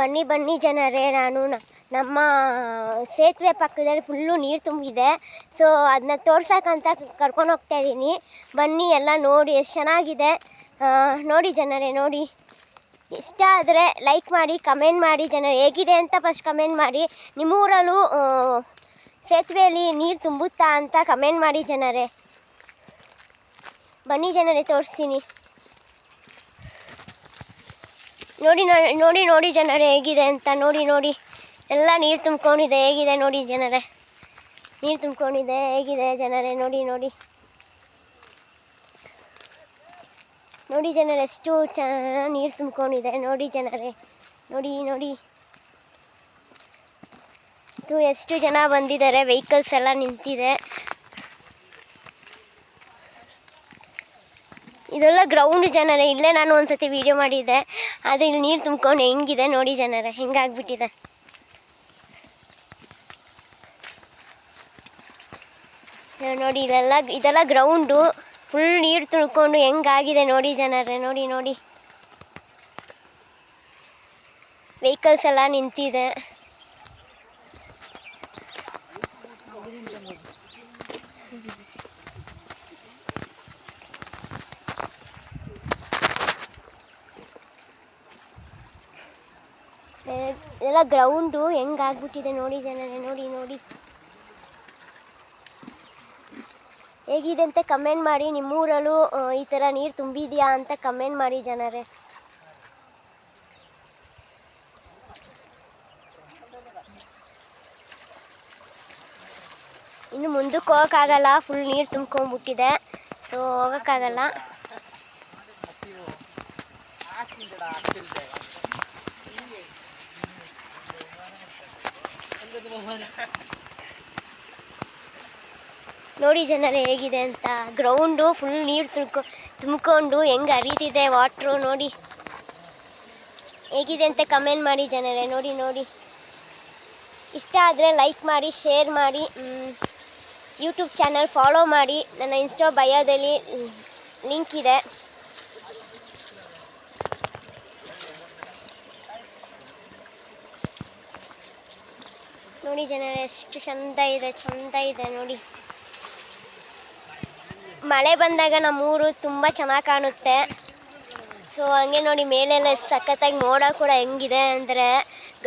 ಬನ್ನಿ ಬನ್ನಿ ಜನರೇ, ನಾನು ನಮ್ಮ ಸೇತುವೆ ಪಕ್ಕದಲ್ಲಿ ಫುಲ್ಲು ನೀರು ತುಂಬಿದೆ. ಸೊ ಅದನ್ನ ತೋರ್ಸೋಕ್ಕಂತ ಕರ್ಕೊಂಡು ಹೋಗ್ತಾ ಇದ್ದೀನಿ ಬನ್ನಿ, ಎಲ್ಲ ನೋಡಿ, ಎಷ್ಟು ಚೆನ್ನಾಗಿದೆ. ನೋಡಿ ಜನರೇ, ನೋಡಿ. ಇಷ್ಟ ಆದರೆ ಲೈಕ್ ಮಾಡಿ ಕಮೆಂಟ್ ಮಾಡಿ, ಜನರು. ಹೇಗಿದೆ ಅಂತ ಫಸ್ಟ್ ಕಮೆಂಟ್ ಮಾಡಿ. ನಿಮ್ಮೂರಲ್ಲೂ ಸೇತುವೆಯಲ್ಲಿ ನೀರು ತುಂಬುತ್ತಾ ಅಂತ ಕಮೆಂಟ್ ಮಾಡಿ ಜನರೇ. ಬನ್ನಿ ಜನರೇ, ತೋರಿಸ್ತೀನಿ. ನೋಡಿ ನೋಡಿ ನೋಡಿ ಜನರೇ, ಹೇಗಿದೆ ಅಂತ ನೋಡಿ ನೋಡಿ. ಎಲ್ಲ ನೀರು ತುಂಬ್ಕೊಂಡಿದೆ, ಹೇಗಿದೆ ನೋಡಿ ಜನರೇ. ನೀರು ತುಂಬ್ಕೊಂಡಿದೆ, ಹೇಗಿದೆ ಜನರೇ, ನೋಡಿ ನೋಡಿ. ನೋಡಿ ಜನರೇ, ಎಷ್ಟು ಚ, ನೀರು ತುಂಬ್ಕೊಂಡಿದೆ, ನೋಡಿ ಜನರೇ. ನೋಡಿ ನೋಡಿ. ಎಷ್ಟು ಜನ ಬಂದಿದ್ದಾರೆ ವೆಹಿಕಲ್ಸ್ ಎಲ್ಲ ನಿಂತಿದೆ. ಇದೆಲ್ಲ ಗ್ರೌಂಡ್ ಜನರೇ. ಇಲ್ಲೇ ನಾನು ಒಂದ್ಸತಿ ವಿಡಿಯೋ ಮಾಡಿದ್ದೆ. ಆದರೆ ಇಲ್ಲಿ ನೀರು ತುಂಬ್ಕೊಂಡು ಹೆಂಗಿದೆ ನೋಡಿ ಜನರೇ. ಹೆಂಗಾಗ್ಬಿಟ್ಟಿದೆ. ನೋಡಿ ಇಲ್ಲೆಲ್ಲ, ಇದೆಲ್ಲ ಗ್ರೌಂಡು ಫುಲ್ ನೀರು ತುಳ್ಕೊಂಡು ಹೆಂಗಾಗಿದೆ ನೋಡಿ ಜನರೇ. ನೋಡಿ ನೋಡಿ. ವೆಹಿಕಲ್ಸ್ ಎಲ್ಲ ನಿಂತಿದೆ. ಇದೆಲ್ಲ ಗ್ರೌಂಡು ಹೆಂಗಾಗ್ಬಿಟ್ಟಿದೆ ನೋಡಿ ಜನರೇ, ನೋಡಿ ನೋಡಿ. ಹೇಗಿದೆ ಅಂತ ಕಮೆಂಟ್ ಮಾಡಿ, ನಿಮ್ಮೂರಲ್ಲೂ ಈ ಥರ ನೀರು ತುಂಬಿದೆಯಾ ಅಂತ ಕಮೆಂಟ್ ಮಾಡಿ ಜನರೇ. ಇನ್ನು ಮುಂದಕ್ಕೆ ಹೋಗೋಕ್ಕಾಗಲ್ಲ ಫುಲ್ ನೀರು ತುಂಬ್ಕೊಂಡ್ಬಿಟ್ಟಿದೆ. ಸೊ ಹೋಗೋಕ್ಕಾಗಲ್ಲ. ನೋಡಿ ಜನರೇ, ಹೇಗಿದೆ ಅಂತ. ಗ್ರೌಂಡು ಫುಲ್ ನೀರು ತುಳ್ಕೊ ತುಂಬಿಕೊಂಡು ಹೆಂಗೆ ಹರಿತಿದೆ ವಾಟ್ರು ನೋಡಿ. ಹೇಗಿದೆ ಅಂತ ಕಮೆಂಟ್ ಮಾಡಿ ಜನರೇ, ನೋಡಿ ನೋಡಿ. ಇಷ್ಟ ಆದರೆ ಲೈಕ್ ಮಾಡಿ ಶೇರ್ ಮಾಡಿ ಯೂಟ್ಯೂಬ್ ಚಾನಲ್ ಫಾಲೋ ಮಾಡಿ. ನನ್ನ ಇನ್ಸ್ಟಾ ಬಯೋದಲ್ಲಿ ಲಿಂಕ್ ಇದೆ. ನೋಡಿ ಜನರ, ಎಷ್ಟು ಚಂದ ಇದೆ ಚಂದ ಇದೆ ನೋಡಿ. ಮಳೆ ಬಂದಾಗ ನಮ್ಮೂರು ತುಂಬ ಚೆನ್ನಾಗಿ ಕಾಣುತ್ತೆ. ಸೊ ಹಂಗೆ ನೋಡಿ ಮೇಲೆಲ್ಲ ಸಖತ್ತಾಗಿ ಮೋಡ ಕೂಡ ಹೆಂಗಿದೆ ಅಂದರೆ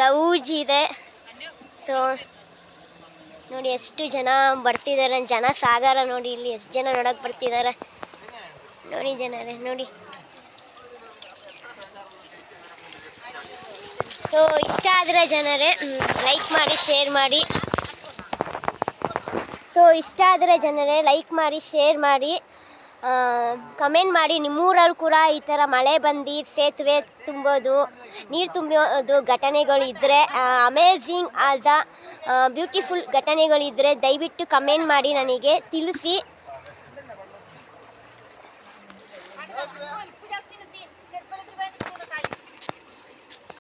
ಗೌಜಿದೆ ಸೊ ನೋಡಿ ಎಷ್ಟು ಜನ ಬರ್ತಿದ್ದಾರೆ, ಜನ ಸಾಗರ ನೋಡಿ ಇಲ್ಲಿ ಎಷ್ಟು ಜನ ನೋಡೋಕೆ ಬರ್ತಿದ್ದಾರೆ. ನೋಡಿ ಜನರೇ, ನೋಡಿ. ಸೊ ಇಷ್ಟ ಆದರೆ ಜನರೇ ಲೈಕ್ ಮಾಡಿ ಶೇರ್ ಮಾಡಿ. ಸೊ ಇಷ್ಟ ಆದರೆ ಜನರೇ ಲೈಕ್ ಮಾಡಿ ಶೇರ್ ಮಾಡಿ. ಕಮೆಂಟ್ ಮಾಡಿ. ನಿಮ್ಮೂರಲ್ಲಿ ಕೂಡ ಈ ಥರ ಮಳೆ ಬಂದು ಸೇತುವೆ ತುಂಬೋದು, ನೀರು ತುಂಬೋದು ಘಟನೆಗಳಿದ್ದರೆ ಅಮೇಝಿಂಗ್ ಆದ ಬ್ಯೂಟಿಫುಲ್ ಘಟನೆಗಳಿದ್ದರೆ ದಯವಿಟ್ಟು ಕಮೆಂಟ್ ಮಾಡಿ ನನಗೆ ತಿಳಿಸಿ.